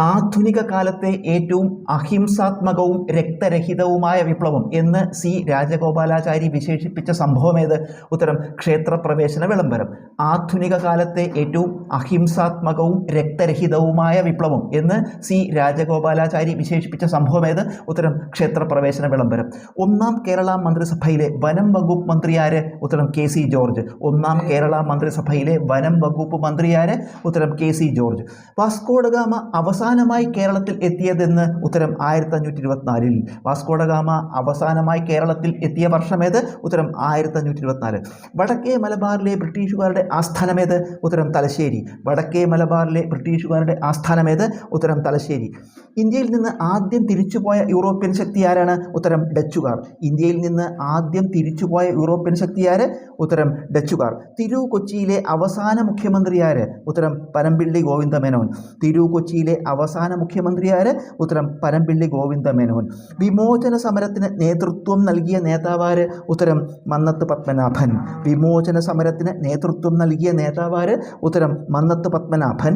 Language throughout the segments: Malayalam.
ആധുനിക കാലത്തെ ഏറ്റവും അഹിംസാത്മകവും രക്തരഹിതവുമായ വിപ്ലവം എന്ന് സി രാജഗോപാലാചാരി വിശേഷിപ്പിച്ച സംഭവം ഏത് ഉത്തരം ക്ഷേത്രപ്രവേശന വിളംബരം. ആധുനിക കാലത്തെ ഏറ്റവും അഹിംസാത്മകവും രക്തരഹിതവുമായ വിപ്ലവം എന്ന് സി രാജഗോപാലാചാരി വിശേഷിപ്പിച്ച സംഭവം ഏത് ഉത്തരം ക്ഷേത്രപ്രവേശന വിളംബരം. ഒന്നാം കേരള മന്ത്രിസഭയിലെ വനം വകുപ്പ് മന്ത്രിയാര് ഉത്തരം കെ സി ജോർജ്. ഒന്നാം കേരള മന്ത്രിസഭയിലെ വനം വകുപ്പ് മന്ത്രിയാര് ഉത്തരം കെ സി ജോർജ്. വാസ്കോഡഗാമ അവസാനമായി കേരളത്തിൽ എത്തിയതെന്ന് ഉത്തരം ആയിരത്തി അഞ്ഞൂറ്റി ഇരുപത്തിനാലിൽ വാസ്കോഡഗാമ അവസാനമായി കേരളത്തിൽ എത്തിയ വർഷമേത് ഉത്തരം ആയിരത്തി അഞ്ഞൂറ്റി ഇരുപത്തിനാല് വടക്കേ മലബാറിലെ ബ്രിട്ടീഷുകാരുടെ ആസ്ഥാനമേത് ഉത്തരം തലശ്ശേരി. വടക്കേ മലബാറിലെ ബ്രിട്ടീഷുകാരുടെ ആസ്ഥാനമേത് ഉത്തരം തലശ്ശേരി. ഇന്ത്യയിൽ നിന്ന് ആദ്യം തിരിച്ചുപോയ യൂറോപ്യൻ ശക്തി ആരാണ്? ഉത്തരം ഡച്ചുകാർ. ഇന്ത്യയിൽ നിന്ന് ആദ്യം തിരിച്ചുപോയ യൂറോപ്യൻ ശക്തി ആര്? ഉത്തരം ഡച്ചുകാർ. തിരു കൊച്ചിയിലെ അവസാന മുഖ്യമന്ത്രി ആര്? ഉത്തരം പനമ്പിള്ളി ഗോവിന്ദ മേനോൻ. തിരു കൊച്ചിയിലെ അവസാന മുഖ്യമന്ത്രിയാര് ഉത്തരം പരമ്പിള്ളി ഗോവിന്ദ മേനോൻ. വിമോചന സമരത്തിന് നേതൃത്വം നൽകിയ നേതാവാര് ഉത്തരം മന്നത്ത് പത്മനാഭൻ. വിമോചന സമരത്തിന് നേതൃത്വം നൽകിയ നേതാവാര് ഉത്തരം മന്നത്ത് പത്മനാഭൻ.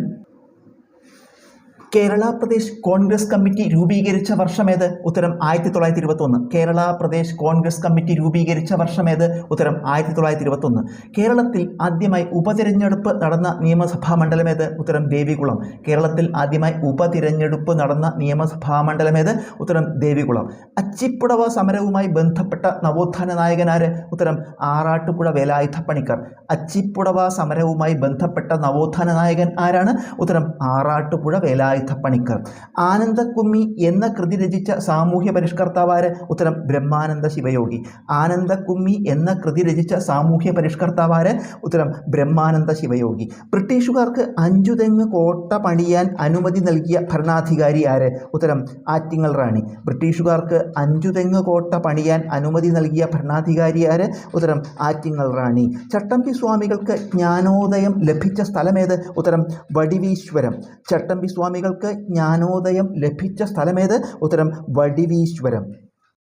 കേരള പ്രദേശ് കോൺഗ്രസ് കമ്മിറ്റി രൂപീകരിച്ച വർഷമേത് ഉത്തരം ആയിരത്തി തൊള്ളായിരത്തി ഇരുപത്തൊന്ന് കേരള പ്രദേശ് കോൺഗ്രസ് കമ്മിറ്റി രൂപീകരിച്ച വർഷമേത് ഉത്തരം ആയിരത്തി തൊള്ളായിരത്തി ഇരുപത്തൊന്ന് കേരളത്തിൽ ആദ്യമായി ഉപതിരഞ്ഞെടുപ്പ് നടന്ന നിയമസഭാ മണ്ഡലമേത് ഉത്തരം ദേവികുളം. കേരളത്തിൽ ആദ്യമായി ഉപതിരഞ്ഞെടുപ്പ് നടന്ന നിയമസഭാ മണ്ഡലമേത് ഉത്തരം ദേവികുളം. അച്ചിപ്പുടവ സമരവുമായി ബന്ധപ്പെട്ട നവോത്ഥാന നായകനാര് ഉത്തരം ആറാട്ടുപുഴ വേലായുധ പണിക്കർ അച്ചിപ്പുടവ സമരവുമായി ബന്ധപ്പെട്ട നവോത്ഥാന നായകൻ ആരാണ്? ഉത്തരം ആറാട്ടുപുഴ വേലായുധ പണിക്കർ ആനന്ദക്കുമ്മി എന്ന കൃതി രചിച്ച സാമൂഹ്യ പരിഷ്കർത്താവാര് ഉത്തരം ബ്രഹ്മാനന്ദ ശിവയോഗി. ആനന്ദക്കുമ്മി എന്ന കൃതി രചിച്ച സാമൂഹ്യ പരിഷ്കർത്താവാര് ഉത്തരം ബ്രഹ്മാനന്ദ ശിവയോഗി. ബ്രിട്ടീഷുകാർക്ക് അഞ്ചുതെങ്ങ് കോട്ട പണിയാൻ അനുമതി നൽകിയ ഭരണാധികാരി ആര്? ഉത്തരം ആറ്റിങ്ങൽ റാണി. ബ്രിട്ടീഷുകാർക്ക് അഞ്ചുതെങ്ങ് കോട്ട പണിയാൻ അനുമതി നൽകിയ ഭരണാധികാരി ആര്? ഉത്തരം ആറ്റിങ്ങൽ റാണി. ചട്ടമ്പി സ്വാമികൾക്ക് ജ്ഞാനോദയം ലഭിച്ച സ്ഥലമേത്? ഉത്തരം വടിവീശ്വരം. ചട്ടമ്പി സ്വാമികൾക്ക് ജ്ഞാനോദയം ലഭിച്ച സ്ഥലമേത്? ഉത്തരം വടിവീശ്വരം.